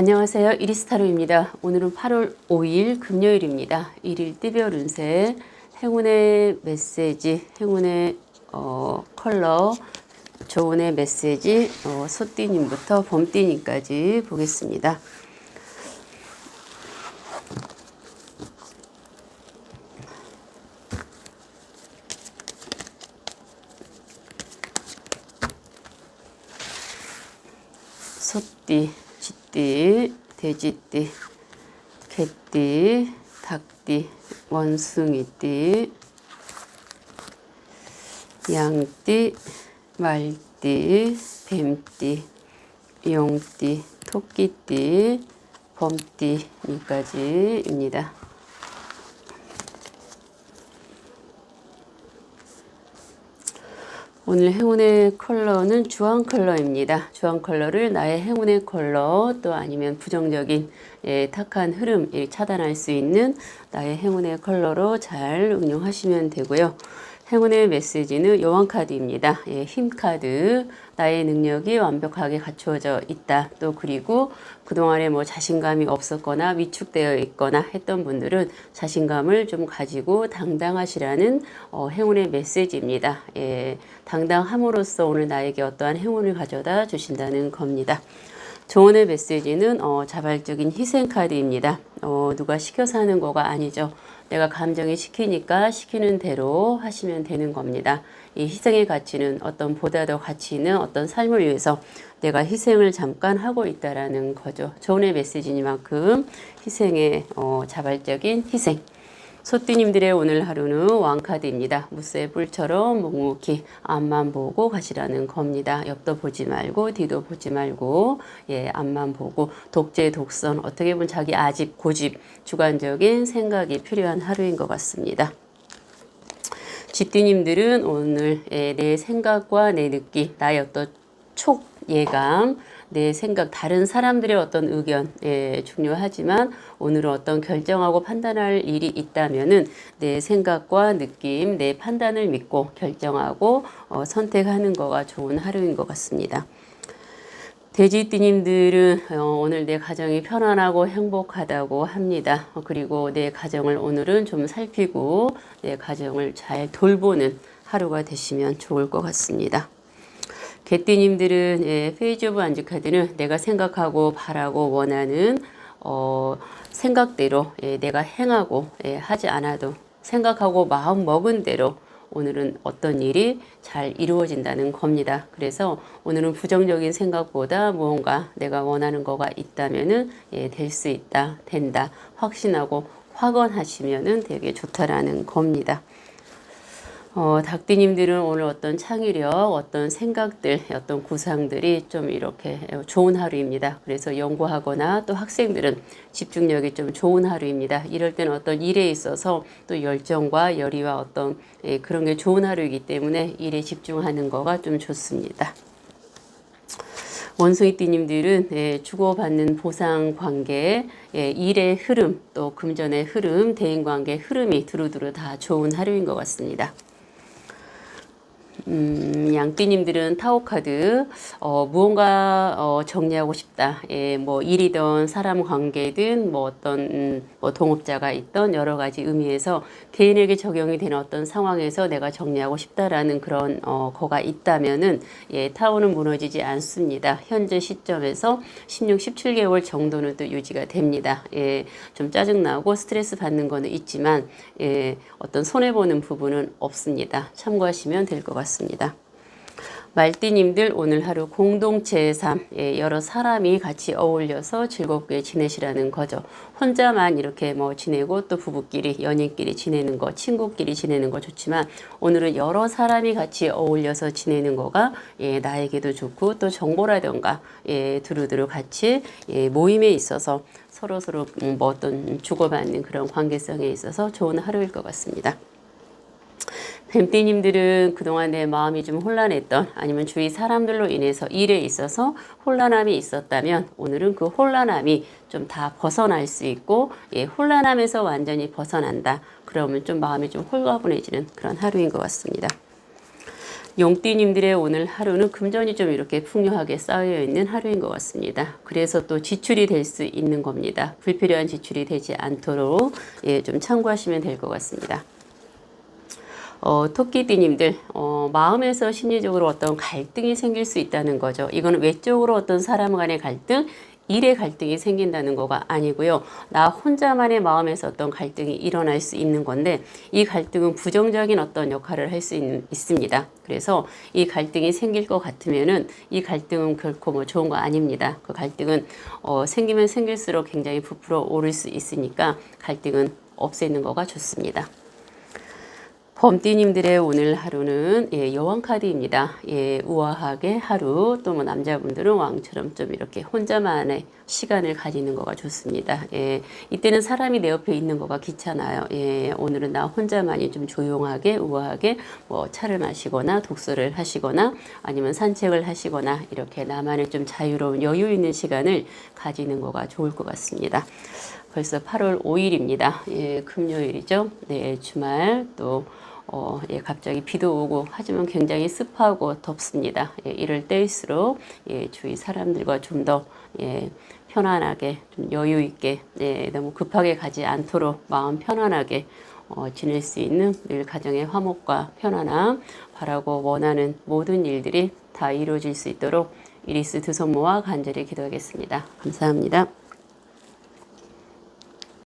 안녕하세요. 이리스타로입니다. 오늘은 8월 5일 금요일입니다. 1일 띠별 운세, 행운의 메시지, 행운의 어, 컬러, 조은의 메시지, 어, 소띠님부터 범띠님까지 보겠습니다. 소띠, 쥐띠, 돼지띠, 개띠, 닭띠, 원숭이띠, 양띠, 말띠, 뱀띠, 용띠, 토끼띠, 범띠까지입니다. 오늘 행운의 컬러는 주황 컬러입니다. 주황 컬러를 나의 행운의 컬러 또 아니면 부정적인 예, 탁한 흐름 을 차단할 수 있는 나의 행운의 컬러로 잘 응용하시면 되고요. 행운의 메시지는 요한 카드입니다. 예, 힘 카드. 나의 능력이 완벽하게 갖추어져 있다. 또 그리고 그동안에 뭐 자신감이 없었거나 위축되어 있거나 했던 분들은 자신감을 좀 가지고 당당하시라는 어, 행운의 메시지입니다. 예, 당당함으로써 오늘 나에게 어떠한 행운을 가져다 주신다는 겁니다. 조언의 메시지는 어, 자발적인 희생 카드입니다. 어, 누가 시켜서 하는 거가 아니죠. 내가 감정이 시키니까 시키는 대로 하시면 되는 겁니다. 이 희생의 가치는 어떤 보다 더 가치 있는 어떤 삶을 위해서 내가 희생을 잠깐 하고 있다라는 거죠. 조언의 메시지니만큼 희생의 어, 자발적인 희생. 소띠님들의 오늘 하루는 왕카드입니다. 무쇠 뿔처럼 묵묵히 앞만 보고 가시라는 겁니다. 옆도 보지 말고 뒤도 보지 말고 예 앞만 보고 독재 독선 어떻게 보면 자기 아집 고집 주관적인 생각이 필요한 하루인 것 같습니다. 집디님들은 오늘 예, 내 생각과 내 느낌 나의 어떤 촉 예감 내 생각, 다른 사람들의 어떤 의견, 예, 중요하지만 오늘은 어떤 결정하고 판단할 일이 있다면은 내 생각과 느낌, 내 판단을 믿고 결정하고 어, 선택하는 거가 좋은 하루인 것 같습니다. 돼지띠님들은 어, 오늘 내 가정이 편안하고 행복하다고 합니다. 어, 그리고 내 가정을 오늘은 좀 살피고 내 가정을 잘 돌보는 하루가 되시면 좋을 것 같습니다. 개띠님들은 예, 페이지 오브 안주 카드는 내가 생각하고 바라고 원하는 어, 생각대로 예, 내가 행하고 예, 하지 않아도 생각하고 마음 먹은 대로 오늘은 어떤 일이 잘 이루어진다는 겁니다. 그래서 오늘은 부정적인 생각보다 무언가 내가 원하는 거가 있다면은 예, 될 수 있다, 된다, 확신하고 확언하시면은 되게 좋다라는 겁니다. 어, 닭띠님들은 오늘 어떤 창의력, 어떤 생각들, 어떤 구상들이 좀 이렇게 좋은 하루입니다. 그래서 연구하거나 또 학생들은 집중력이 좀 좋은 하루입니다. 이럴 때는 어떤 일에 있어서 또 열정과 열의와 어떤 예, 그런 게 좋은 하루이기 때문에 일에 집중하는 거가 좀 좋습니다. 원숭이띠님들은 예, 주고받는 보상 관계, 예, 일의 흐름, 또 금전의 흐름, 대인 관계 흐름이 두루두루 다 좋은 하루인 것 같습니다. 음, 양띠님들은 타오카드, 어, 무언가, 어, 정리하고 싶다. 예, 뭐, 일이든 사람 관계든 뭐 어떤, 음, 뭐, 동업자가 있던 여러 가지 의미에서 개인에게 적용이 되는 어떤 상황에서 내가 정리하고 싶다라는 그런, 어, 거가 있다면은, 예, 타오는 무너지지 않습니다. 현재 시점에서 16, 17개월 정도는 또 유지가 됩니다. 예, 좀 짜증 나고 스트레스 받는 거는 있지만, 예, 어떤 손해 보는 부분은 없습니다. 참고하시면 될 것 같습니다. 같습니다. 말띠님들 오늘 하루 공동체의 삶, 예, 여러 사람이 같이 어울려서 즐겁게 지내시라는 거죠. 혼자만 이렇게 뭐 지내고 또 부부끼리, 연인끼리 지내는 거, 친구끼리 지내는 거 좋지만 오늘은 여러 사람이 같이 어울려서 지내는 거가 예, 나에게도 좋고 또 정보라던가 예, 두루두루 같이 예, 모임에 있어서 서로서로 서로 뭐 어떤 주고받는 그런 관계성에 있어서 좋은 하루일 것 같습니다. 뱀띠님들은 그동안 내 마음이 좀 혼란했던 아니면 주위 사람들로 인해서 일에 있어서 혼란함이 있었다면 오늘은 그 혼란함이 좀 다 벗어날 수 있고 예, 혼란함에서 완전히 벗어난다. 그러면 좀 마음이 좀 홀가분해지는 그런 하루인 것 같습니다. 용띠님들의 오늘 하루는 금전이 좀 이렇게 풍요하게 쌓여 있는 하루인 것 같습니다. 그래서 또 지출이 될 수 있는 겁니다. 불필요한 지출이 되지 않도록 예, 좀 참고하시면 될 것 같습니다. 어, 토끼띠님들 어, 마음에서 심리적으로 어떤 갈등이 생길 수 있다는 거죠. 이거는 외적으로 어떤 사람 간의 갈등, 일의 갈등이 생긴다는 거가 아니고요. 나 혼자만의 마음에서 어떤 갈등이 일어날 수 있는 건데 이 갈등은 부정적인 어떤 역할을 할 수 있습니다. 그래서 이 갈등이 생길 것 같으면은 이 갈등은 결코 뭐 좋은 거 아닙니다. 그 갈등은 어, 생기면 생길수록 굉장히 부풀어 오를 수 있으니까 갈등은 없애는 거가 좋습니다. 범띠님들의 오늘 하루는 예, 여왕 카드입니다. 예, 우아하게 하루 또 뭐 남자분들은 왕처럼 좀 이렇게 혼자만의 시간을 가지는 거가 좋습니다. 예, 이때는 사람이 내 옆에 있는 거가 귀찮아요. 예, 오늘은 나 혼자만이 좀 조용하게 우아하게 뭐 차를 마시거나 독서를 하시거나 아니면 산책을 하시거나 이렇게 나만의 좀 자유로운 여유 있는 시간을 가지는 거가 좋을 것 같습니다. 벌써 8월 5일입니다. 예, 금요일이죠. 네, 주말 또 어, 예, 갑자기 비도 오고 하지만 굉장히 습하고 덥습니다. 예, 이럴 때일수록 예, 주위 사람들과 좀더 예, 편안하게 좀 여유 있게 예, 너무 급하게 가지 않도록 마음 편안하게 어, 지낼 수 있는 늘 가정의 화목과 편안함 바라고 원하는 모든 일들이 다 이루어질 수 있도록 이리스 두 손모와 간절히 기도하겠습니다. 감사합니다.